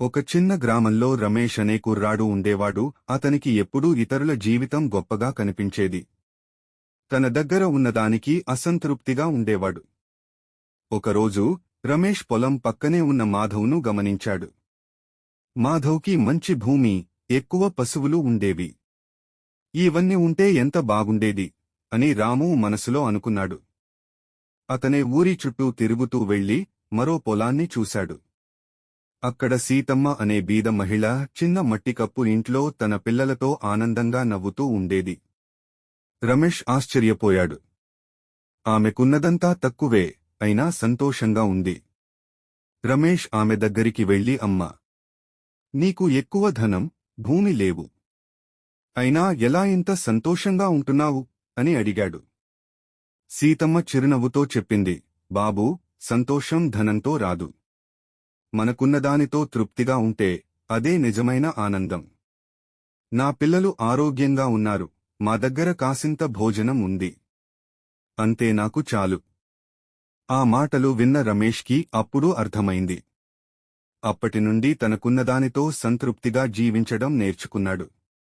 ఒక చిన్న గ్రామంలో రమేష్ అనే కుర్రాడు ఉండేవాడు అతనికి ఎప్పుడూ ఇతరుల జీవితం గొప్పగా కనిపించేది. తన దగ్గర ఉన్నదానికి అసంతృప్తిగా ఉండేవాడు. ఒకరోజు రమేష్ పొలం పక్కనే ఉన్న మాధవ్ను గమనించాడు. మాధవ్కి మంచి భూమి ఎక్కువ పశువులు ఉండేవి. ఇవన్నీ ఉంటే ఎంత బాగుండేది? అని రాము మనసులో అనుకున్నాడు. అతనే ఊరి చుట్టూ తిరుగుతూ వెళ్ళి మరో పొలాన్ని చూశాడు. అక్కడ సీతమ్మ అనే బీద మహిళ చిన్న మట్టికప్పు ఇంట్లో తన పిల్లలతో ఆనందంగా నవ్వుతూ ఉండేది. రమేష్ ఆశ్చర్యపోయాడు. ఆమెకున్నదంతా తక్కువే అయినా సంతోషంగా ఉంది. రమేష్ ఆమె దగ్గరికి వెళ్ళి అమ్మా నీకు ఎక్కువ ధనం భూమి లేవు. అయినా ఎలా ఇంత సంతోషంగా ఉంటున్నావు? అని అడిగాడు. సీతమ్మ చిరునవ్వుతో చెప్పింది. బాబూ సంతోషం ధనంతో రాదు. మనకున్నదానితో తృప్తిగా ఉంటే అదే నిజమైన ఆనందం. నా పిల్లలు ఆరోగ్యంగా ఉన్నారు మా దగ్గర కాసింత భోజనం ఉంది. అంతే నాకు చాలు. ఆ మాటలు విన్న రమేష్కి అప్పుడు అర్థమైంది. అప్పటినుండి తనకున్నదానితో సంతృప్తిగా జీవించడం నేర్చుకున్నాడు.